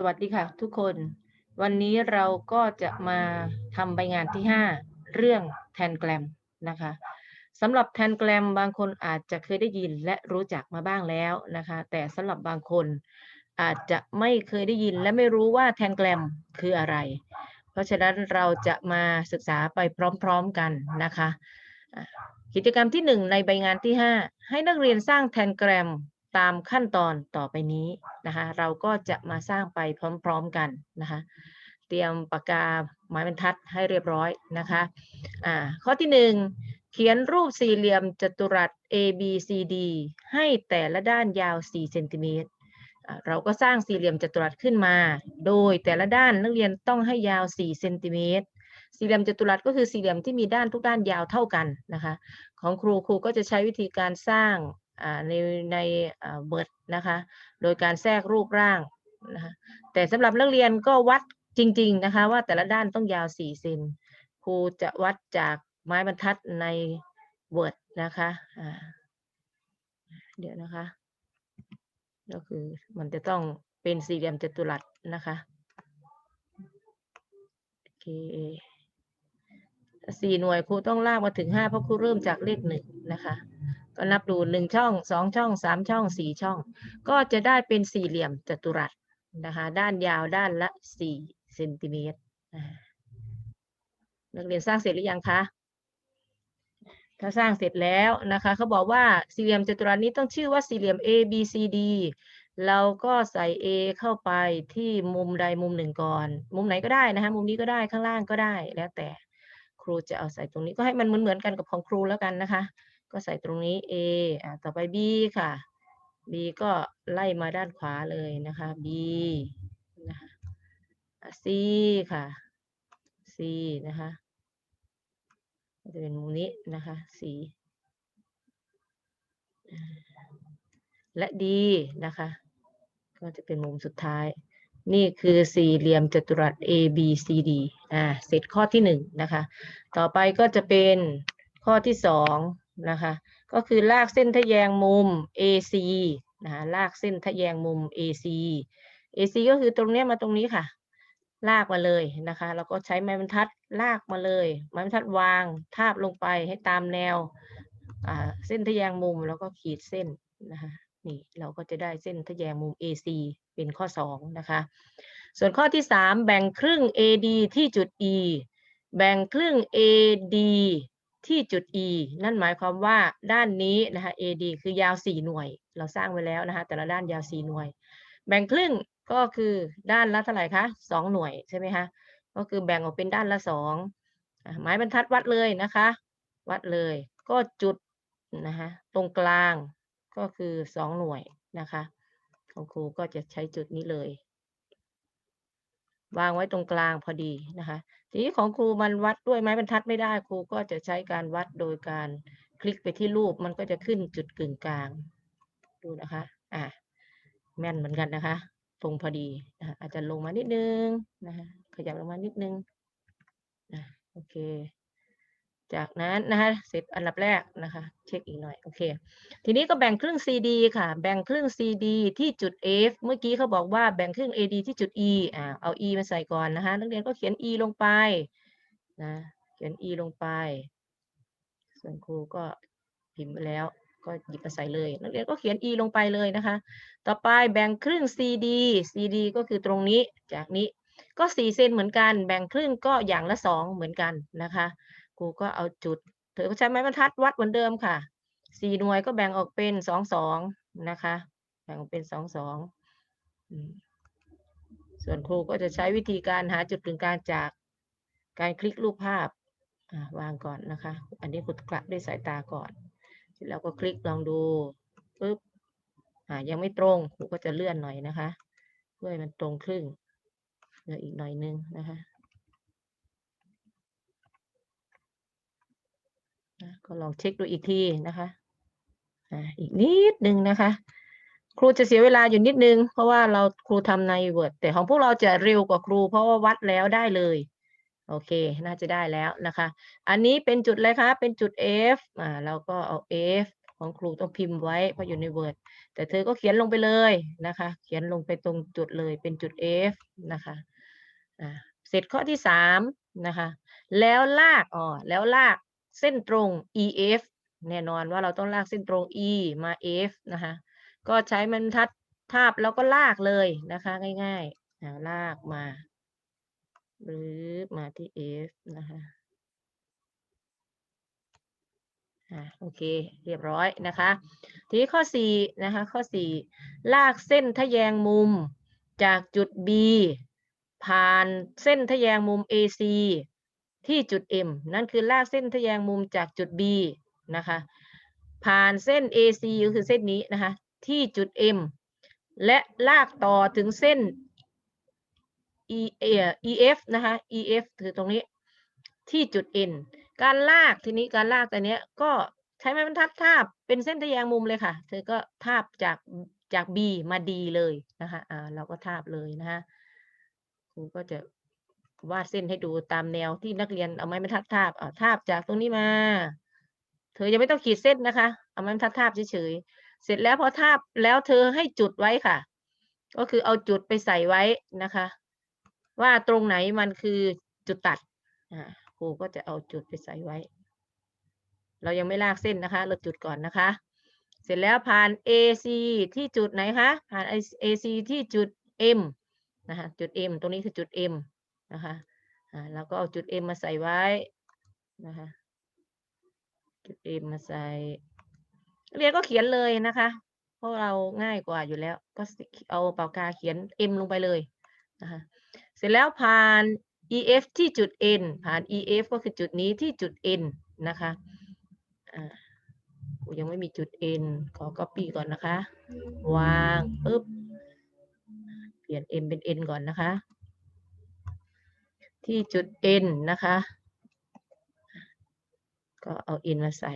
สวัสดีค่ะทุกคน วันนี้เราก็จะมาทำใบงานที่ 5 เรื่องแทนแกรมนะคะสำหรับแทนแกรมบางคนอาจจะเคยได้ยินและรู้จักมาบ้างแล้วนะคะ แต่สำหรับบางคนอาจจะไม่เคยได้ยินและไม่รู้ว่าแทนแกรมคืออะไร เพราะฉะนั้นเราจะมาศึกษาไปพร้อมๆกันนะคะอะกิจกรรมที่ 1 ในใบงานที่ 5 ให้นักเรียนสร้างแทนแกรม ตามขั้นตอนต่อไปนี้นะคะ เราก็จะมาสร้างไปพร้อมๆกันนะคะ เตรียมปากกาไม้บรรทัดให้เรียบร้อยนะคะอ่าข้อที่ 1 เขียนรูปสี่เหลี่ยมจัตุรัส A B C D ให้แต่ละด้านยาว 4 เซนติเมตรเราก็สร้างสี่เหลี่ยมจัตุรัสขึ้นมา โดยแต่ละด้านนักเรียนต้องให้ยาว 4 เซนติเมตร สี่เหลี่ยมจัตุรัสก็คือสี่เหลี่ยมที่มีด้านทุกด้านยาวเท่ากันนะคะ ของครูครูก็จะใช้วิธีการสร้าง ในในเบิร์ดนะคะ โดยการแทรกรูปร่างนะคะแต่สำหรับนักเรียนก็วัดจริง ๆ นะคะ ว่าแต่ละด้านต้องยาว 4 เซนครูจะวัดจากไม้บรรทัดใน Word นะคะเดี๋ยวนะคะ ก็คือมันจะต้องเป็นสี่เหลี่ยมจัตุรัสนะคะโอเคสี่หน่วยครูต้องลากมาถึงห้าเพราะครูเริ่มจากเลขหนึ่งนะคะ ก็นับดูหนึ่งช่องสองช่องสามช่องสี่ช่อง ก็จะได้เป็นสี่เหลี่ยมจัตุรัสนะคะ ด้านยาวด้านละสี่เซนติเมตรนักเรียนสร้างเสร็จหรือยังคะถ้าสร้างเสร็จแล้วนะคะเขาบอกว่าสี่เหลี่ยมจัตุรัสนี้ต้องชื่อว่าสี่เหลี่ยม A B C D เราก็ใส่ A เข้าไปที่มุมใดมุมหนึ่งก่อน มุมไหนก็ได้นะคะมุมนี้ก็ได้ข้างล่างก็ได้แล้วแต่ครูจะเอาใส่ตรงนี้ก็ให้มันเหมือนเหมือนกันกับของครูแล้วกันนะคะ ก็ใส่ตรงนี้ A อ่าต่อไป B ค่ะ B ก็ไล่มาด้านขวาเลยนะคะ B นะคะ C ค่ะ C นะคะก็จะเป็นมุมนี้นะคะ C อ่และ D นะคะ ก็จะเป็นมุมสุดท้าย นี่คือสี่เหลี่ยมจัตุรัส A B C D อ่าเสร็จข้อที่หนึ่งนะคะ ต่อไปก็จะเป็นข้อที่สอง นะคะก็คือลากเส้นทะแยงมุม AC นะคะลากเส้นทะแยงมุม AC AC ก็คือตรงเนี้ยมาตรงนี้ค่ะ ลากมาเลยนะคะแล้วก็ใช้ไม้บรรทัดลากมาเลย ไม้บรรทัดวางทาบลงไปให้ตามแนวเส้นทะแยงมุมแล้วก็ขีดเส้นนะคะนี่เราก็จะได้เส้นทะแยงมุม AC เป็นข้อ 2 นะคะ ส่วนข้อที่ 3 แบ่งครึ่ง AD ที่จุด E แบ่งครึ่ง AD ที่จุด E นั่นหมายความว่าด้านนี้นะคะ AD คือยาว 4 หน่วย เราสร้างไว้แล้วนะคะ แต่ละด้านยาว 4 หน่วย แบ่งครึ่งก็คือด้านละเท่าไหร่คะ 2 หน่วยใช่ไหมคะ ก็คือแบ่งออกเป็นด้านละ2หมายบรรทัดวัดเลยนะคะ วัดเลย ก็จุดนะคะตรงกลางก็คือ 2 หน่วยนะคะของครูก็จะใช้จุดนี้เลย วางไว้ตรงกลางพอดีนะคะทีนี้ของครูมันวัดด้วยไม้บรรทัดไม่ได้ครูก็จะใช้การวัดโดยการคลิกไปที่รูปมันก็จะขึ้นจุดกึ่งกลาง ดูนะคะอะแม่นเหมือนกันนะคะ ตรงพอดีนะคะอาจจะลงมานิดนึงนะคะขยับลงมานิดนึงนะโอเค จากนั้นนะคะเสร็จอันดับแรกนะคะ เช็คอีกหน่อยโอเค ทีนี้ก็แบ่งครึ่ง CD ค่ะ แบ่งครึ่ง CD ที่จุด F เมื่อกี้เขาบอกว่าแบ่งครึ่ง AD ที่จุด E อ่าเอา E มาใส่ก่อนนะคะนักเรียนก็เขียน E ลงไปนะเขียน E ลงไป ส่วนครูก็พิมพ์ไปแล้วก็หยิบมาใส่เลย นักเรียนก็เขียน E ลงไปเลยนะคะ ต่อไปแบ่งครึ่ง CD CD ก็คือตรงนี้จากนี้ก็4เซนเหมือนกัน แบ่งครึ่งก็อย่างละ 2 เหมือนกันนะคะ ครูก็เอาจุดเธอก็ใช้ไม้บรรทัดวัดเหมือนเดิมค่ะสี่หน่วยก็แบ่งออกเป็นสองสองนะคะ แบ่งออกเป็นสองสองส่วนครูก็จะใช้วิธีการหาจุดกึ่งกลางจากการคลิกรูปภาพวางก่อนนะคะ อันนี้ครูกลับด้วยสายตาก่อนเสร็จแล้วก็คลิกลองดูปุ๊บยังไม่ตรงครูก็จะเลื่อนหน่อยนะคะ เพื่อให้มันตรงครึ่งเหลืออีกหน่อยนึงนะคะ ก็ลองเช็คดูอีกทีนะคะอ่าอีกนิดนึงนะคะ ครูจะเสียเวลาอยู่นิดนึง เพราะว่าเราครูทำใน Word แต่ของพวกเราจะเร็วกว่าครู เพราะว่าวัดแล้วได้เลยโอเค น่าจะได้แล้วนะคะ อันนี้เป็นจุดอะไรคะ เป็นจุด F อ่า เราก็เอา F ของครูต้องพิมพ์ไว้เพราะอยู่ใน Word แต่เธอก็เขียนลงไปเลยนะคะ เขียนลงไปตรงจุดเลย เป็นจุด F นะคะ อ่า เสร็จข้อที่สามนะคะ แล้วลาก อ๋อ แล้วลาก เส้นตรง EF แน่นอนว่าเราต้องลากเส้นตรง E มา F นะคะก็ใช้บรรทัดทาบแล้วก็ลากเลยนะคะง่ายๆลากมาหรือมาที่ F นะคะอ่าโอเค เรียบร้อยนะคะ ทีนี้ข้อ4นะคะข้อ 4 ลากเส้นทะแยงมุมจากจุด B ผ่านเส้นทะแยงมุม AC ที่จุด M นั่นคือลากเส้นทะแยงมุมจากจุด B นะคะ ผ่านเส้น AC ก็คือเส้นนี้นะคะ ที่จุด M และลากต่อถึงเส้น E EF นะคะ EF คือตรงนี้ที่จุด N การลากทีนี้การลากตัวเนี้ยก็ใช้ไม้บรรทัดทาบเป็นเส้นทะแยงมุมเลยค่ะ เธอก็ทาบจากจาก B มา D เลยนะคะ อ่าเราก็ทาบเลยนะคะครูก็จะ วาดเส้นให้ดูตามแนวที่นักเรียนเอาไม้บรรทัดทาบเอาทาบจากตรงนี้มา เธอยังไม่ต้องขีดเส้นนะคะ เอาไม้บรรทัดทาบเฉยๆเสร็จแล้วพอทาบแล้วเธอให้จุดไว้ค่ะ ก็คือเอาจุดไปใส่ไว้นะคะ ว่าตรงไหนมันคือจุดตัดอ่าครูก็จะเอาจุดไปใส่ไว้ เรายังไม่ลากเส้นนะคะ เราจุดก่อนนะคะ เสร็จแล้วผ่าน AC ที่จุดไหนคะผ่าน AC ที่จุด M นะคะจุด M ตรงนี้คือจุด M นะคะอ่าเราก็เอาจุด M มาใส่ไว้นะคะ จุด M มาใส่ เรียนก็เขียนเลยนะคะ เพราะเราง่ายกว่าอยู่แล้ว ก็เอาปากกาเขียน M ลงไปเลยนะคะ เสร็จแล้วผ่าน EF ที่จุด N ผ่าน EF ก็คือจุดนี้ที่จุด N นะคะอ่าโอ้ยังไม่มีจุด N ขอ copy ก่อนนะคะ วางปุ๊บ เปลี่ยน M เป็น N ก่อนนะคะ ที่จุด N นะคะ ก็เอา N มาใส่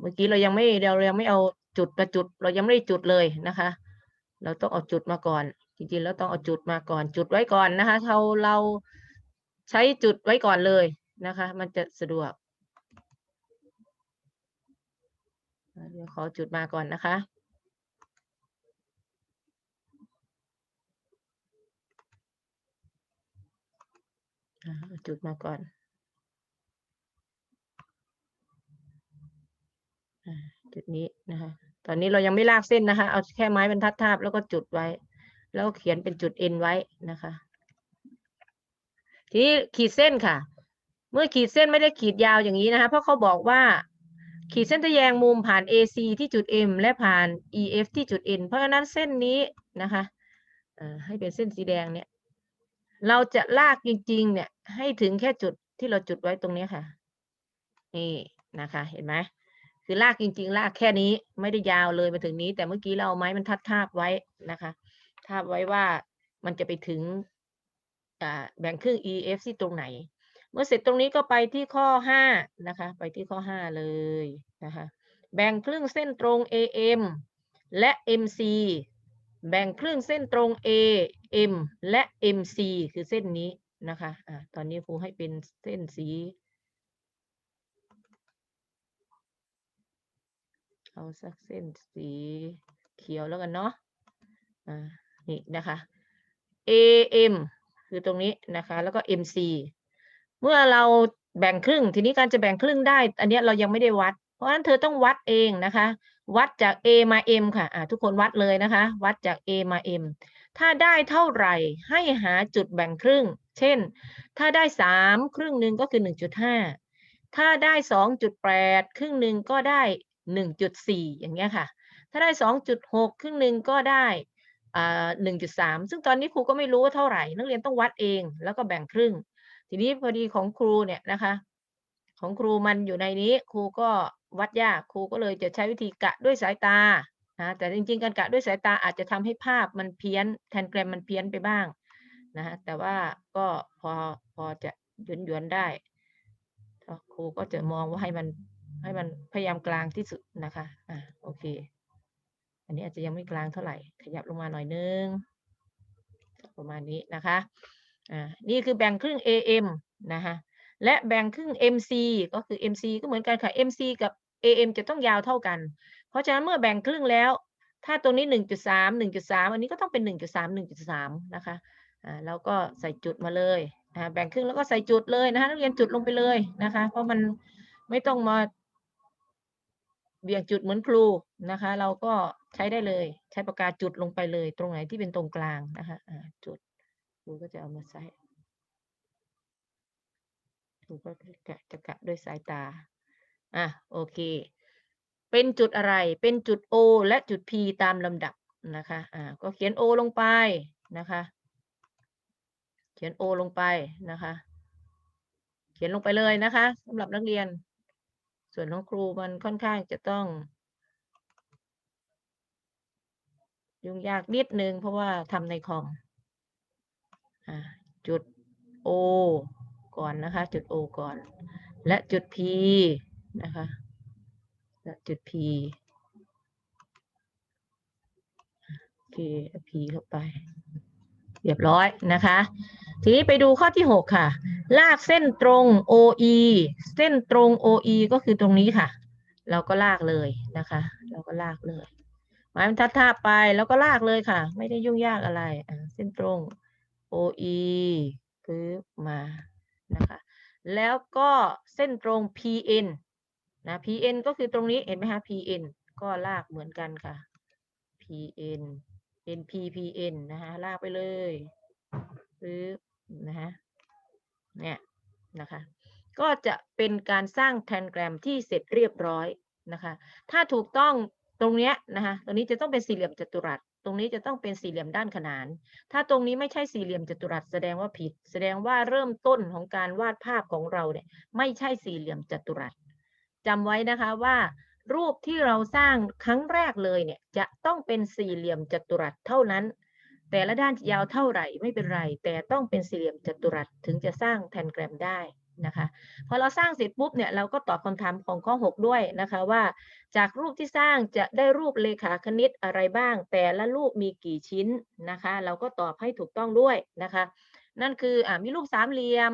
เมื่อกี้เรายังไม่เรายังไม่เอาจุดมาจุด เรายังไม่ได้จุดเลยนะคะ เราต้องเอาจุดมาก่อน จริงๆแล้วต้องเอาจุดมาก่อน จุดไว้ก่อนนะคะเราเราใช้จุดไว้ก่อนเลยนะคะ มันจะสะดวกเดี๋ยวขอจุดมาก่อนนะคะ อ่าเอา จุดมาก่อนจุดนี้นะคะ ตอนนี้เรายังไม่ลากเส้นนะคะ เอาแค่ไม้บรรทัดทาบแล้วก็จุดไว้ แล้วเขียนเป็นจุด N ไว้นะคะ ทีนี้ขีดเส้นค่ะ เมื่อขีดเส้นไม่ได้ขีดยาวอย่างนี้นะคะ เพราะเขาบอกว่า ขีดเส้นทะแยงมุมผ่าน AC ที่จุด M และผ่าน EF ที่จุด N เพราะฉะนั้นเส้นนี้นะคะให้เป็นเส้นสีแดงเนี่ย เราจะลากจริง ๆ เนี่ย ให้ถึงแค่จุดที่เราจุดไว้ตรงนี้ค่ะ นี่นะคะ เห็นไหมคือลากจริง ๆ ลากแค่นี้ไม่ได้ยาวเลยมาถึงนี้ แต่เมื่อกี้เราเอาไม้มันทัดทาบไว้นะคะทาบไว้ว่ามันจะไปถึงอ่าแบ่งครึ่ง EF ที่ตรงไหน เมื่อเสร็จตรงนี้ก็ไปที่ข้อห้านะคะ ไปที่ข้อห้าเลยนะคะ แบ่งครึ่งเส้นตรง AM และ MC แบ่งครึ่งเส้นตรง A M และ MC คือเส้นนี้นะคะอ่าตอนนี้ครูให้เป็นเส้นสี เอาสักเส้นสีเขียวแล้วกันเนาะอ่านี่นะคะ AM คือตรงนี้นะคะ แล้วก็ MC เมื่อเราแบ่งครึ่ง ทีนี้การจะแบ่งครึ่งได้ อันนี้เรายังไม่ได้วัด เพราะฉะนั้นเธอต้องวัดเองนะคะ วัดจาก A มา M ค่ะอ่าทุกคนวัดเลยนะคะ วัดจาก A มา M ถ้าได้เท่าไหร่ให้หาจุดแบ่งครึ่ง เช่น ถ้าได้สามครึ่งหนึ่งก็คือหนึ่งจุดห้าถ้าได้สองจุดแปดครึ่งหนึ่งก็ได้หนึ่งจุดสี่อย่างเงี้ยค่ะ ถ้าได้สองจุดหกครึ่งหนึ่งก็ได้อ่าหนึ่งจุดสามซึ่งตอนนี้ครูก็ไม่รู้ว่าเท่าไหร่ นักเรียนต้องวัดเองแล้วก็แบ่งครึ่ง ทีนี้พอดีของครูเนี่ยนะคะ ของครูมันอยู่ในนี้ ครูก็วัดยาก ครูก็เลยจะใช้วิธีกะด้วยสายตา นะแต่จริงๆ การกะด้วยสายตาอาจจะทำให้ภาพมันเพี้ยนแทนแกรมมันเพี้ยนไปบ้างนะคะแต่ว่าก็พอพอจะหยวนหยวนๆได้ครูก็จะมองว่าให้มันให้มันพยายามกลางที่สุดนะคะอ่าโอเค อันนี้อาจจะยังไม่กลางเท่าไหร่ ขยับลงมาหน่อยนึงประมาณนี้นะคะอ่านี่คือแบ่งครึ่ง AM นะคะและแบ่งครึ่ง MC ก็คือ MC ก็เหมือนกันค่ะ MC กับ AM จะต้องยาวเท่ากัน ราะฉะนั้นเมื่อแบ่งครึ่งแล้ว ถ้าตรงนี้ 1.3 1.3 อันนี้ก็ต้องเป็น 1.3 1.3 นะคะอ่าแล้วก็ใส่จุดมาเลยอ่าแบ่งครึ่งแล้วก็ใส่จุดเลยนะคะนักเรียนจุดลงไปเลยนะคะ เพราะมันไม่ต้องมาเบี่ยงจุดเหมือนครูนะคะ เราก็ใช้ได้เลย ใช้ปากกาจุดลงไปเลย ตรงไหนที่เป็นตรงกลางนะคะอ่าจุดครูก็จะเอามาใส่ครูก็จะจะกะด้วยสายตาอะโอเค เป็นจุดอะไร เป็นจุด O และจุด P ตามลำดับนะคะ อ่า ก็เขียน O ลงไปนะคะ เขียน O ลงไปนะคะ เขียนลงไปเลยนะคะสำหรับนักเรียน ส่วนของครูมันค่อนข้างจะต้อง ยุ่งยากนิดนึงเพราะว่าทำในคอม อ่า จุด O ก่อนนะคะ จุด O ก่อน และจุด P นะคะและ จุด P โอเค P เข้าไป เรียบร้อยนะคะ ทีนี้ไปดูข้อที่ 6 ค่ะ ลากเส้นตรง OE เส้นตรง OE ก็คือตรงนี้ค่ะ เราก็ลากเลยนะคะ เราก็ลากเลยหมายมันทับๆไปแล้วก็ลากเลยค่ะ ไม่ได้ยุ่งยากอะไร เส้นตรง OE ปึ๊บมานะคะ แล้วก็เส้นตรง PN นะ PN ก็คือตรงนี้เห็นไหมคะ PN ก็ลากเหมือนกันค่ะ PN NP PN นะคะลากไปเลยปึ๊บนะคะเนี่ยนะคะ ก็จะเป็นการสร้างแทนแกรมที่เสร็จเรียบร้อยนะคะ ถ้าถูกต้องตรงเนี้ยนะคะ ตรงนี้จะต้องเป็นสี่เหลี่ยมจัตุรัส ตรงนี้จะต้องเป็นสี่เหลี่ยมด้านขนาน ถ้าตรงนี้ไม่ใช่สี่เหลี่ยมจัตุรัสแสดงว่าผิด แสดงว่าเริ่มต้นของการวาดภาพของเราเนี่ยไม่ใช่สี่เหลี่ยมจัตุรัส จำไว้นะคะว่ารูปที่เราสร้างครั้งแรกเลยเนี่ยจะต้องเป็นสี่เหลี่ยมจัตุรัสเท่านั้น แต่ละด้านยาวเท่าไหร่ไม่เป็นไร แต่ต้องเป็นสี่เหลี่ยมจัตุรัสถึงจะสร้างแทนแกรมได้นะคะพอเราสร้างเสร็จปุ๊บเนี่ยเราก็ตอบคำถามของข้อ 6 ด้วยนะคะว่า จากรูปที่สร้างจะได้รูปเลขาคณิตอะไรบ้าง แต่ละรูปมีกี่ชิ้นนะคะ เราก็ตอบให้ถูกต้องด้วยนะคะ นั่นคืออมีรูปสามเหลี่ยม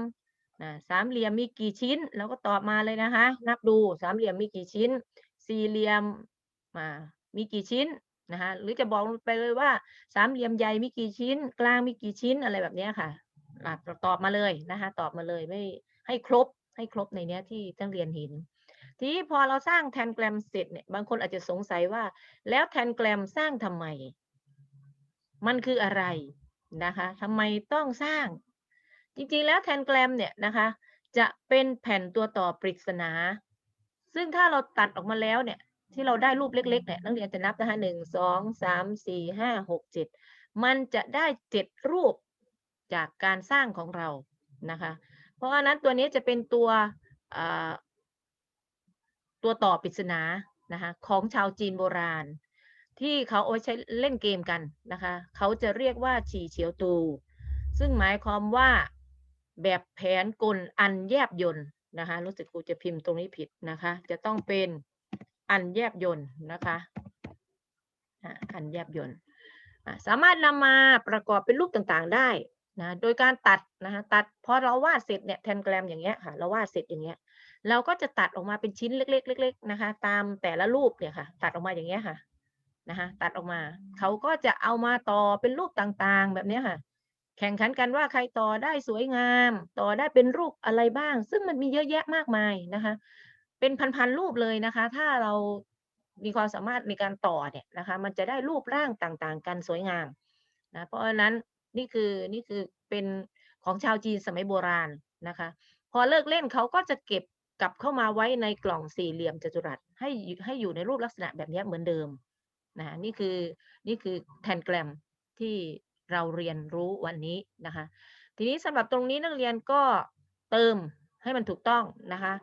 สามเหลี่ยมมีกี่ชิ้นเราก็ตอบมาเลยนะคะ นับดูสามเหลี่ยมมีกี่ชิ้น สี่เหลี่ยมมามีกี่ชิ้นนะคะหรือจะบอกไปเลยว่า สามเหลี่ยมใหญ่มีกี่ชิ้น กลางมีกี่ชิ้นอะไรแบบนี้ค่ะอะตอบมาเลยนะคะ ตอบมาเลยไม่ให้ครบให้ครบในเนี้ยที่ทั้งเรียนเห็นทีนี้พอเราสร้างแทนแกรมเสร็จเนี่ยบางคนอาจจะสงสัยว่า แล้วแทนแกรมสร้างทำไม มันคืออะไรนะคะทำไมต้องสร้าง จริงๆ แล้วแทนแกรมเนี่ยนะคะ จะเป็นแผ่นตัวต่อปริศนา ซึ่งถ้าเราตัดออกมาแล้วเนี่ย ที่เราได้รูปเล็กๆเนี่ยนักเรียนจะนับนะคะหนึ่งสองสามสี่ห้าหกเจ็ดมันจะได้เจ็ดรูปจากการสร้างของเรานะคะ เพราะฉะนั้นตัวนี้จะเป็นตัวตัวต่อปริศนานะคะของชาวจีนโบราณ ที่เขาเอาไว้ใช้เล่นเกมกันนะคะ เขาจะเรียกว่าฉีเฉียวตู ซึ่งหมายความว่า แบบแผนกลอันแยบยนต์นะคะรู้สึกครูจะพิมพ์ตรงนี้ผิดนะคะ จะต้องเป็นอันแยบยนต์นะคะอันแยบยนต์สามารถนำมาประกอบเป็นรูปต่างๆได้นะโดยการตัดนะคะตัดพอเราวาดเสร็จเนี่ยแทนแกรมอย่างเงี้ยค่ะเราวาดเสร็จอย่างเงี้ยเราก็จะตัดออกมาเป็นชิ้นเล็กๆเล็กๆนะคะ ตามแต่ละรูปเนี่ยค่ะ ตัดออกมาอย่างเงี้ยค่ะนะคะตัดออกมาเขาก็จะเอามาต่อเป็นรูปต่างๆ แบบเนี้ยค่ะ แข่งขันกันว่าใครต่อได้สวยงาม ต่อได้เป็นรูปอะไรบ้าง ซึ่งมันมีเยอะแยะมากมายนะคะ เป็นพันๆรูปเลยนะคะ ถ้าเรามีความสามารถในการต่อเนี่ยนะคะ มันจะได้รูปร่างต่างๆ กันสวยงามนะเพราะฉะนั้นนี่คือนี่คือเป็นของชาวจีนสมัยโบราณนะคะ พอเลิกเล่นเขาก็จะเก็บกลับเข้ามาไว้ในกล่องสี่เหลี่ยมจัตุรัสให้ให้อยู่ในรูปลักษณะแบบนี้เหมือนเดิมนะนี่คือนี่คือแทนแกรมที่ เราเรียนรู้วันนี้นะคะ ทีนี้สำหรับตรงนี้นักเรียนก็เติมให้มันถูกต้องนะคะ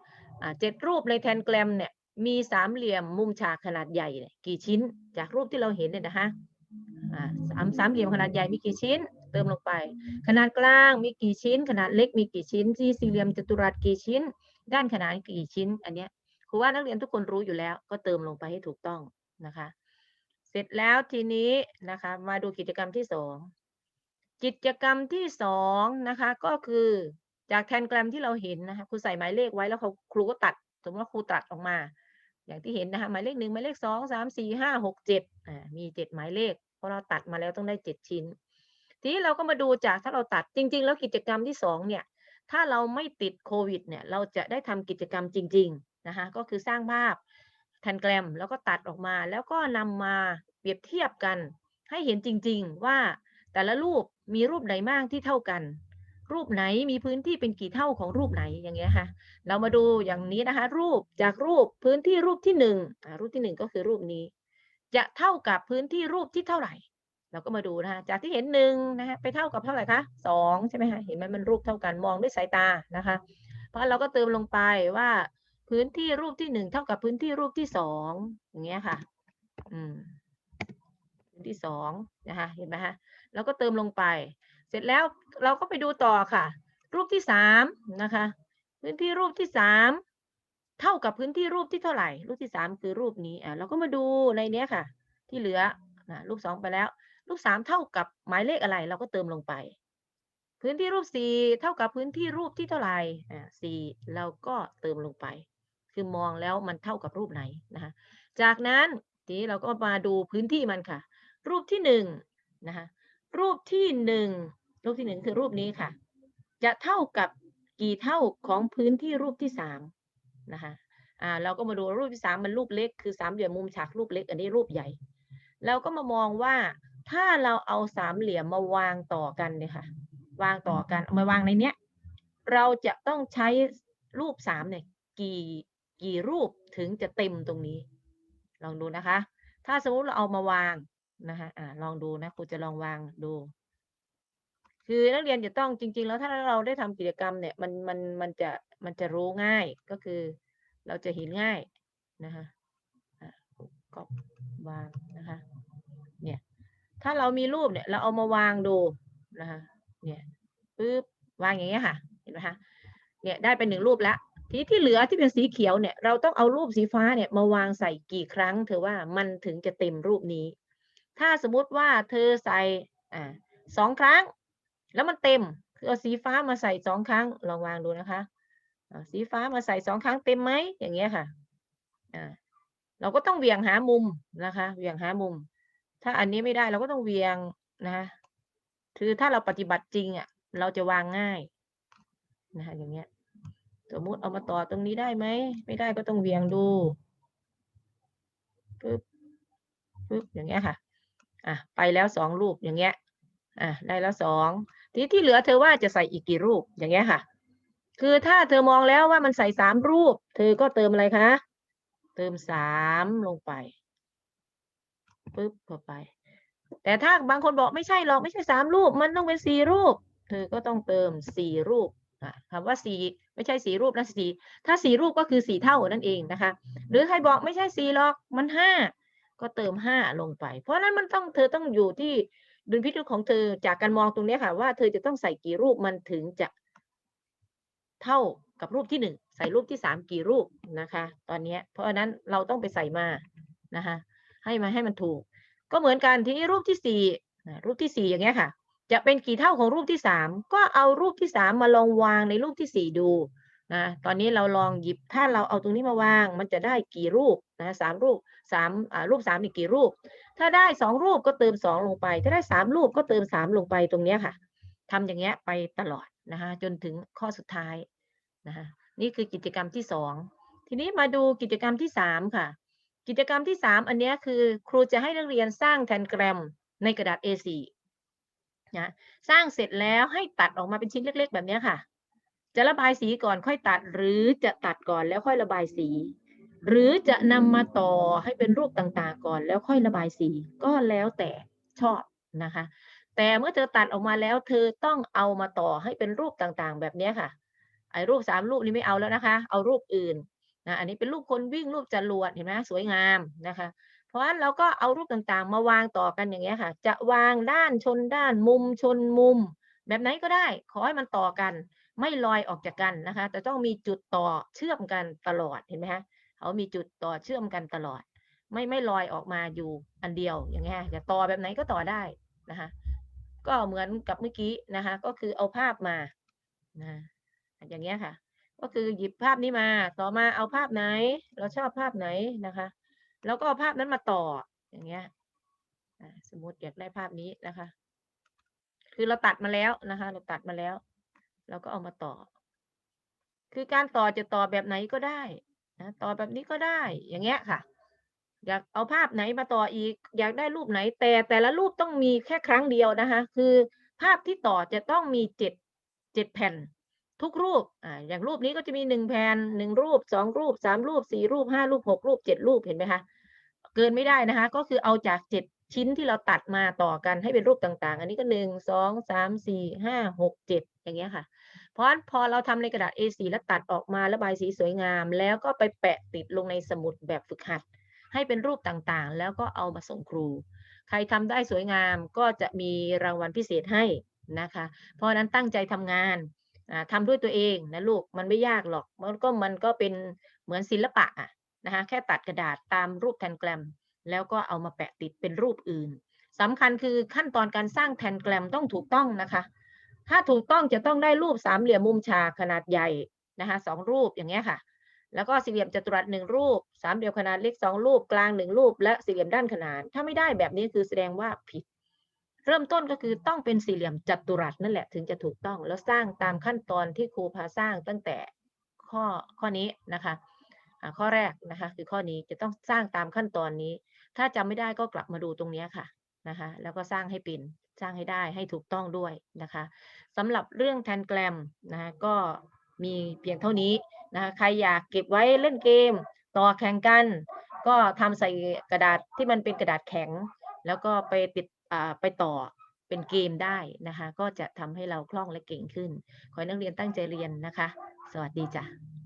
เจ็ดรูปในแทนแกรมเนี่ยมีสามเหลี่ยมมุมฉากขนาดใหญ่กี่ชิ้น จากรูปที่เราเห็นเนี่ยนะคะสามสามเหลี่ยมขนาดใหญ่มีกี่ชิ้น เติมลงไป ขนาดกลางมีกี่ชิ้น ขนาดเล็กมีกี่ชิ้นที่สี่เหลี่ยมจัตุรัสกี่ชิ้น ด้านขนานกี่ชิ้น อันเนี้ยครูว่านักเรียนทุกคนรู้อยู่แล้ว ก็เติมลงไปให้ถูกต้องนะคะ เสร็จแล้วทีนี้นะคะ มาดูกิจกรรมที่สอง กิจกรรมที่สองนะคะก็คือจากแทนแกรมที่เราเห็นนะคะครูใส่หมายเลขไว้แล้วเขาครูก็ตัด สมมติว่าครูตัดออกมา อย่างที่เห็นนะคะหมายเลขหนึ่งหมายเลขสองสามสี่ห้าหกเจ็ดอ่ามีเจ็ดหมายเลขเพราะเราตัดมาแล้วต้องได้เจ็ดชิ้น ทีนี้เราก็มาดูจากถ้าเราตัดจริง ๆ แล้วกิจกรรมที่สองเนี่ยถ้าเราไม่ติดโควิดเนี่ยเราจะได้ทำกิจกรรมจริงๆนะคะก็คือสร้างภาพแทนแกรมแล้วก็ตัดออกมา แล้วก็นำมาเปรียบเทียบกันให้เห็นจริง ๆ ว่า แต่ละรูปมีรูปไหนบ้างที่เท่ากัน รูปไหนมีพื้นที่เป็นกี่เท่าของรูปไหนอย่างเงี้ยค่ะ เรามาดูอย่างนี้นะคะ รูปจากรูปพื้นที่รูปที่หนึ่งรูปที่หนึ่งก็คือรูปนี้ จะเท่ากับพื้นที่รูปที่เท่าไหร่ เราก็มาดูนะคะจากที่เห็นหนึ่งนะคะไปเท่ากับเท่าไหร่คะสองใช่ไหมคะเห็นไหมมันรูปเท่ากันมองด้วยสายตานะคะ เพราะเราก็เติมลงไปว่าพื้นที่รูปที่หนึ่งเท่ากับพื้นที่รูปที่สองอย่างเงี้ยค่ะ อืม นที่สองนะคะเห็นไหมคะเราก็เติมลงไป เสร็จแล้วเราก็ไปดูต่อค่ะ รูปที่สามนะคะพื้นที่รูปที่สามเท่ากับพื้นที่รูปที่เท่าไหร่ รูปที่สามคือรูปนี้อะเราก็มาดูในเนี้ยค่ะ ที่เหลือนะรูปสองไปแล้ว รูปสามเท่ากับหมายเลขอะไร เราก็เติมลงไป พื้นที่รูปสี่เท่ากับพื้นที่รูปที่เท่าไหร่อ่าสี่เราก็เติมลงไป คือมองแล้วมันเท่ากับรูปไหนนะคะจากนั้นทีนี้เราก็มาดูพื้นที่มันค่ะ รูปที่หนึ่งนะคะรูปที่หนึ่งรูปที่หนึ่งคือรูปนี้ค่ะ จะเท่ากับกี่เท่าของพื้นที่รูปที่สามนะคะอ่าเราก็มาดูรูปที่สามมันรูปเล็กคือสามเหลี่ยมมุมฉากรูปเล็ก อันนี้รูปใหญ่เราก็มามองว่าถ้าเราเอาสามเหลี่ยมมาวางต่อกันเนี่ยค่ะ วางต่อกันเอามาวางในเนี้ยเราจะต้องใช้รูปสามเนี่ยกี่กี่รูปถึงจะเต็มตรงนี้ ลองดูนะคะ ถ้าสมมติเราเอามาวาง นะคะอ่าลองดูนะครูจะลองวางดู คือนักเรียนจะต้องจริง ๆ แล้วถ้าเราได้ทำกิจกรรมเนี่ยมันมันมันจะมันจะรู้ง่ายก็คือ เราจะเห็นง่ายนะคะะก็วางนะคะ เนี่ย ถ้าเรามีรูปเนี่ย เราเอามาวางดูนะคะ เนี่ยปึ๊บวางอย่างเงี้ยค่ะ เห็นไหมคะ เนี่ยได้เป็นหนึ่งรูปแล้วทีที่เหลือที่เป็นสีเขียวเนี่ย เราต้องเอารูปสีฟ้าเนี่ยมาวางใส่กี่ครั้งเธอว่ามันถึงจะเต็มรูปนี้ ถ้าสมมติว่าเธอใส่อ่าสองครั้ง แล้วมันเต็มคือเอาสีฟ้ามาใส่สองครั้งลองวางดูนะคะสีฟ้ามาใส่สองครั้งเต็มไหมอย่างเงี้ยค่ะอ่าเราก็ต้องเวียงหามุมนะคะเวียงหามุม ถ้าอันนี้ไม่ได้เราก็ต้องเวียงนะคะคือถ้าเราปฏิบัติจริงอะเราจะวางง่ายนะคะอย่างเงี้ยสมมุติเอามาต่อตรงนี้ได้ไหมไม่ได้ก็ต้องเวียงดูปึ๊บปึ๊บอย่างเงี้ยค่ะ อะไปแล้วสองรูปอย่างเงี้ยอะได้แล้วสองทีที่เหลือเธอว่าจะใส่อีกกี่รูปอย่างเงี้ยค่ะ คือถ้าเธอมองแล้วว่ามันใส่สามรูป เธอก็เติมอะไรคะ เติมสามลงไปปึ๊บเข้าไป แต่ถ้าบางคนบอกไม่ใช่หรอกไม่ใช่สามรูป มันต้องเป็นสี่รูป เธอก็ต้องเติมสี่รูปอะคำว่าสี่ไม่ใช่สี่รูปนะสี่ถ้าสี่รูปก็คือสี่เท่านั่นเองนะคะ หรือใครบอกไม่ใช่สี่หรอกมันห้า ก็เติมห้าลงไป เพราะนั้นมันต้องเธอต้องอยู่ที่ดุลพินิจของเธอจากการมองตรงนี้ค่ะ ว่าเธอจะต้องใส่กี่รูปมันถึงจะเท่ากับรูปที่หนึ่งใส่รูปที่สามกี่รูปนะคะ ตอนนี้เพราะนั้นเราต้องไปใส่มานะคะให้มาให้มันถูก ก็เหมือนกันทีนี้รูปที่สี่รูปที่สี่อย่างเงี้ยค่ะ จะเป็นกี่เท่าของรูปที่สามก็เอารูปที่สามมาลองวางในรูปที่สี่ดู นะตอนนี้เราลองหยิบถ้าเราเอาตรงนี้มาวาง มันจะได้กี่รูปนะสามรูปสามรูปสามอีกกี่รูป ถ้าได้สองรูปก็เติมสองลงไป ถ้าได้สามรูปก็เติมสามลงไปตรงเนี้ค่ะทำอย่างเงี้ยไปตลอดนะคะจนถึงข้อสุดท้ายนะคะนี่คือกิจกรรมที่สองทีนี้มาดูกิจกรรมที่สามค่ะ กิจกรรมที่สามอันเนี้ยคือครูจะให้นักเรียนสร้างแทนแกรมในกระดาษ A4 นะสร้างเสร็จแล้วให้ตัดออกมาเป็นชิ้นเล็ก ๆ แบบเนี้ยค่ะ จะระบายสีก่อนค่อยตัด หรือจะตัดก่อนแล้วค่อยระบายสี หรือจะนำมาต่อให้เป็นรูปต่างๆก่อนแล้วค่อยระบายสี ก็แล้วแต่ชอบนะคะ แต่เมื่อเธอตัดออกมาแล้ว เธอต้องเอามาต่อให้เป็นรูปต่างๆ แบบนี้ค่ะไอ้รูปสามรูปนี้ไม่เอาแล้วนะคะ เอารูปอื่นนะอันนี้เป็นรูปคนวิ่งรูปจรวดเห็นไหมสวยงามนะคะ เพราะฉะนั้นเราก็เอารูปต่างๆ มาวางต่อกันอย่างเงี้ยค่ะ จะวางด้านชนด้านมุมชนมุม แบบไหนก็ได้ ขอให้มันต่อกัน ไม่ลอยออกจากกันนะคะ แต่ต้องมีจุดต่อเชื่อมกันตลอดเห็นไหมคะเขามีจุดต่อเชื่อมกันตลอด ไม่ไม่ลอยออกมาอยู่อันเดียวอย่างเงี้ยจะต่อแบบไหนก็ต่อได้นะคะ ก็เหมือนกับเมื่อกี้นะคะ ก็คือเอาภาพมานะอย่างเงี้ยค่ะ ก็คือหยิบภาพนี้มา ต่อมาเอาภาพไหน เราชอบภาพไหนนะคะ แล้วก็เอาภาพนั้นมาต่ออย่างเงี้ยสมมติอยากได้ภาพนี้นะคะ คือเราตัดมาแล้วนะคะ เราตัดมาแล้ว เราก็เอามาต่อ คือการต่อจะต่อแบบไหนก็ได้นะต่อแบบนี้ก็ได้ อย่างเงี้ยค่ะ อยากเอาภาพไหนมาต่ออีก อยากได้รูปไหน แต่แต่ละรูปต้องมีแค่ครั้งเดียวนะคะ คือภาพที่ต่อจะต้องมีเจ็ดเจ็ดแผ่น ทุกรูป อ่า อย่างรูปนี้ก็จะมีหนึ่งแผ่นหนึ่งรูปสองรูปสามรูปสี่รูปห้ารูปหกรูปเจ็ดรูปเห็นไหมคะ เกินไม่ได้นะคะ ก็คือเอาจากเจ็ด ชิ้นที่เราตัดมาต่อกันให้เป็นรูปต่างๆ อันนี้ก็หนึ่งสองสามสี่ห้าหกเจ็ดอย่างเงี้ยค่ะ เพราะฉะนั้นพอเราทำในกระดาษ A4 แล้วตัดออกมาระบายสีสวยงาม แล้วก็ไปแปะติดลงในสมุดแบบฝึกหัด ให้เป็นรูปต่างๆ แล้วก็เอามาส่งครู ใครทำได้สวยงามก็จะมีรางวัลพิเศษให้นะคะ เพราะนั้นตั้งใจทำงานอ่าทำด้วยตัวเองนะลูกมันไม่ยากหรอกมันก็มันก็เป็นเหมือนศิลปะอะนะคะแค่ตัดกระดาษตามรูปแทนแกรม แล้วก็เอามาแปะติดเป็นรูปอื่นสำคัญคือขั้นตอนการสร้างแทนแกรมต้องถูกต้องนะคะ ถ้าถูกต้องจะต้องได้รูปสามเหลี่ยมมุมฉากขนาดใหญ่นะคะสองรูปอย่างเงี้ยค่ะ แล้วก็สี่เหลี่ยมจัตุรัสหนึ่งรูป สามเหลี่ยมขนาดเล็กสองรูป กลางหนึ่งรูป และสี่เหลี่ยมด้านขนาน ถ้าไม่ได้แบบนี้คือแสดงว่าผิด เริ่มต้นก็คือต้องเป็นสี่เหลี่ยมจัตุรัสนั่นแหละถึงจะถูกต้อง แล้วสร้างตามขั้นตอนที่ครูพาสร้างตั้งแต่ข้อข้อนี้นะคะข้อแรกนะคะคือข้อนี้จะต้องสร้างตามขั้นตอนนี้ ถ้าจำไม่ได้ก็กลับมาดูตรงนี้ค่ะนะคะแล้วก็สร้างให้เป็นสร้างให้ได้ให้ถูกต้องด้วยนะคะสำหรับเรื่องแทนแกรมนะคะก็มีเพียงเท่านี้นะคะใครอยากเก็บไว้เล่นเกม ต่อแข่งกัน ก็ทำใส่กระดาษที่มันเป็นกระดาษแข็ง แล้วก็ไปติดอ่าไปต่อเป็นเกมได้นะคะ ก็จะทำให้เราคล่องและเก่งขึ้น ขอให้นักเรียนตั้งใจเรียนนะคะ สวัสดีจ้ะ